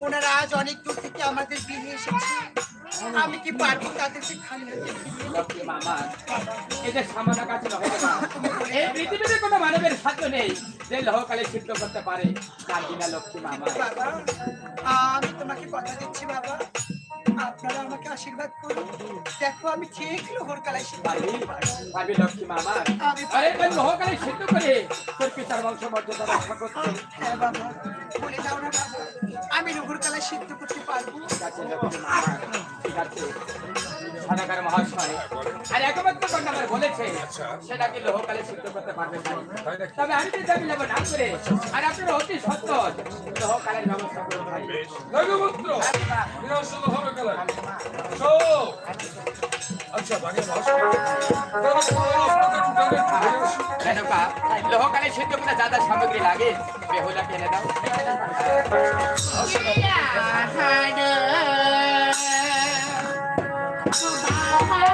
ওনারা আজ অনেক দূর থেকে আমাদের বিয়ে এসেছে। আমি কি পারব ফিরিয়ে লক্ষ্মী মামা বাবা। এই পৃথিবীতে কোনো মানবের সাধ্য নেই যে লহকালে সিদ্ধ করতে পারে তার বিনা লক্ষ্মী মামা বাবা আমি তোমাকে কথা দিচ্ছি বাবা। আপনারা আমাকে আশীর্বাদ করুন। দেখো আমি ঠিক লোহর কালাই ভাবি লক্ষ্মী মামা আমি- আরে লহকালে সিদ্ধ করে তোর পিতার বংশ মর্যাদা রক্ষা করতে। হ্যাঁ বাবা। দাও না বাবু। আমি রুগুর কালায় সিদ্ধ করতে পারব। সদাগর মহাশয়। আর একমাত্র কন্যা আমার বলেছে সেটা কি লহকালে সিদ্ধ করতে পারবে তবে আমি তো যাবি যাব না করে। আর আপনারা অতি সত্য লহকালের ব্যবস্থা রঘুপুত্র বিনাশন হবে আচ্ছা বাগে লোহকালে সিদ্ধ করে যা যা সামগ্রী লাগে বেহুলা কিনে দাও। Hi, hi.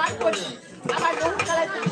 গান করি। আমার বহু খেলায় খেলা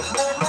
হ্যাঁ,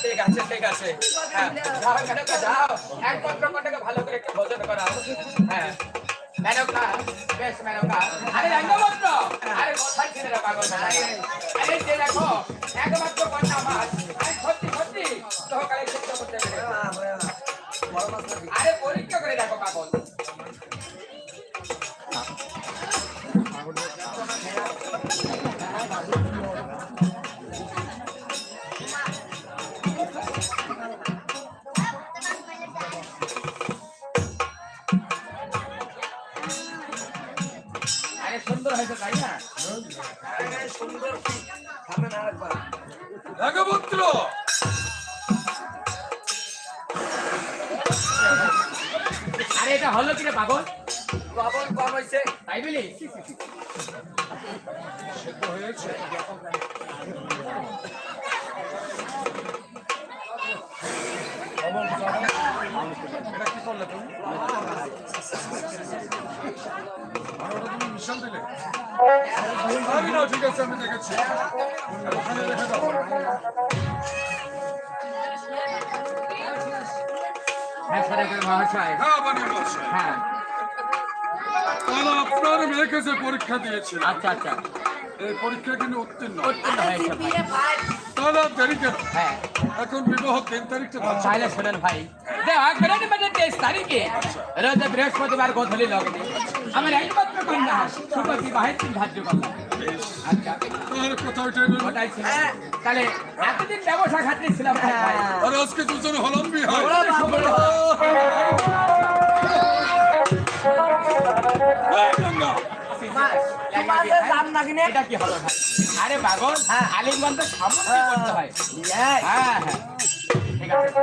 ঠিক আছে ঠিক আছে। হ্যাঁ মেনকা যাও একমাত্র কটাকে ভালো করে একটু ভোজন করাও। হ্যাঁ। মেনকা বেশ মেনকা আরে রঙ্গবস্ত্র আরে কোথায় ছিল রে পাগল আরে যে দেখো, একমাত্র কন্যা মাছ আরে, সত্যি সত্যি। সহকালে চিন্তা করতে পেরে আরে, পরীক্ষা করে দেখো পাগল। সুন্দর হয়েছে তাই না? রাগবত্র আরে এটা হলো কি রে পাগল বাবন কম হয়েছে। তাই বলি? হয়েছে এটা কি করলে তুমি ওটা তুমি মিশাল দিলে আমি না ঠিক আছে আমি দেখেছি ওখানে রেখে দাও হ্যাঁ হ্যাঁ হ্যাঁ তাহলে আপনার মেয়েকে যে পরীক্ষা দিয়েছিল আচ্ছা আচ্ছা। এই পরীক্ষা কিন্তু উত্তীর্ণ উত্তীর্ণ হয়েছে তাহলে দেরি কেন? হ্যাঁ। এখন বিবাহ তিন তারিখটা ভাই। দেওয়া মানে তেইশ তারিখে রোজ বৃহস্পতিবার গোধূলি লগ্নে আমার একমাত্র কন্যা শুভ বিবাহের দিন ধার্য করলাম তাহলে এতদিন ব্যবসা খাতে ছিলাম আজকে দুজন হলাম আরে পাগল আলিঙ্গন তো সামনে করতে হয় হ্যাঁ হ্যাঁ ঠিক আছে।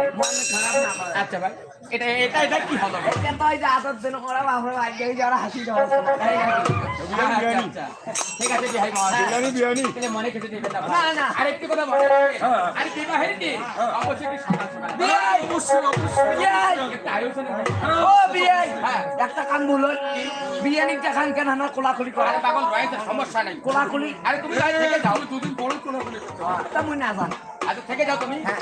আচ্ছা ভাই এটা এটা এটা কি হলো ভাই? তাই নাকি? আচ্ছা, আচ্ছা। ঠিক আছে বিহাই মহাশয় তাহলে মনে কিছু দিবেন না ভাই। আর একটু কথা মনে অবশ্যই অবশ্যই। অবশ্যই আয়োজন হয়। হ্যাঁ একটা কান বলো বিরিয়ানি দেখান কেন না কোলাকুলি করা? পাগল রয়েছে সমস্যা নেই। কোলাকুলি? আরে তুমি তাই থেকে যাও। দুদিন পরে কোলাকুলি করতে তা মুই না জান আচ্ছা থেকে যাও তুমি। হ্যাঁ।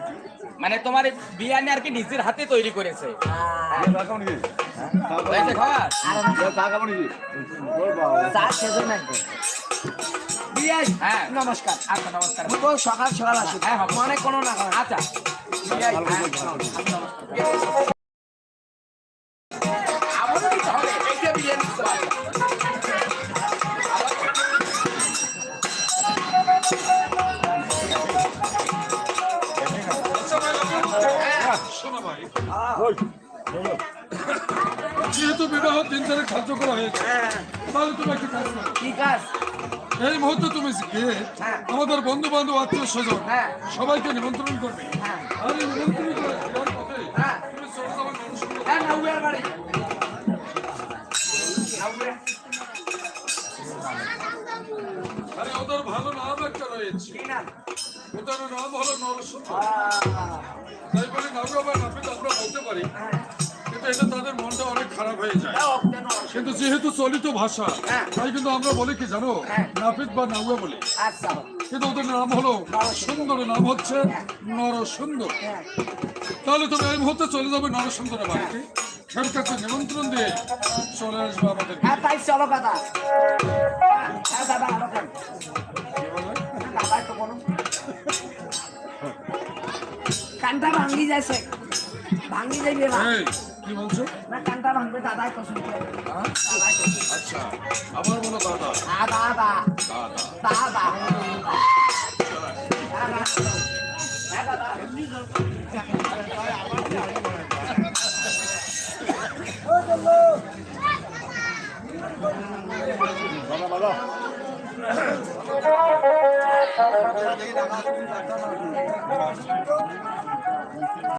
মানে তোমার বিরিয়ানি আর কি নিজের হাতে তৈরি করেছে। হ্যাঁ। নমস্কার। আচ্ছা নমস্কার। তো সকাল সকাল আসি হ্যাঁ, হ্যাঁ। মনে কোনো না আচ্ছা। যেহেতু বিবাহ তিন তারিখ ধার্য করা হয়েছে তাহলে তুমি একটা কাজ করো। কি কাজ? এই মুহূর্তে তুমি গিয়ে হ্যাঁ। আমাদের বন্ধু বান্ধব আত্মীয় স্বজন হ্যাঁ। সবাইকে নিমন্ত্রণ করবে। হ্যাঁ। আর এই নিমন্ত্রণ করে। তুমি আরে ওদের ভালো নাম একটা রয়েছে। নাম? ওদের নাম হলো নরসিংহ। তাই বলে নামটা পারি হ্যাঁ। কিন্তু এটা তাদের মনটা অনেক খারাপ হয়ে যায়। কিন্তু যেহেতু চলিত ভাষা হ্যাঁ। তাই কিন্তু আমরা বলি কি জানো? হ্যাঁ। নাপিত বা নাউয়া বলি। আচ্ছা। কিন্তু ওদের নাম হলো সুন্দর নাম হচ্ছে নরসুন্দর। হ্যাঁ। তাহলে তুমি এই মুহূর্তে চলে যাবে নরসুন্দরের বাড়িতে। কাছে নিমন্ত্রণ দিয়ে চলে আসবে আমাদের হ্যাঁ তাই চলো হ্যাঁ কানটা ভাঙ্গি যাচ্ছে। না এই কি বলছো? না কানটা ভাঙবে করে। দাদাই পছন্দ আচ্ছা আবার বলো দাদা। দাদা দাদা। দাদা। দাদা। হ্যাঁ দাদা দাদা।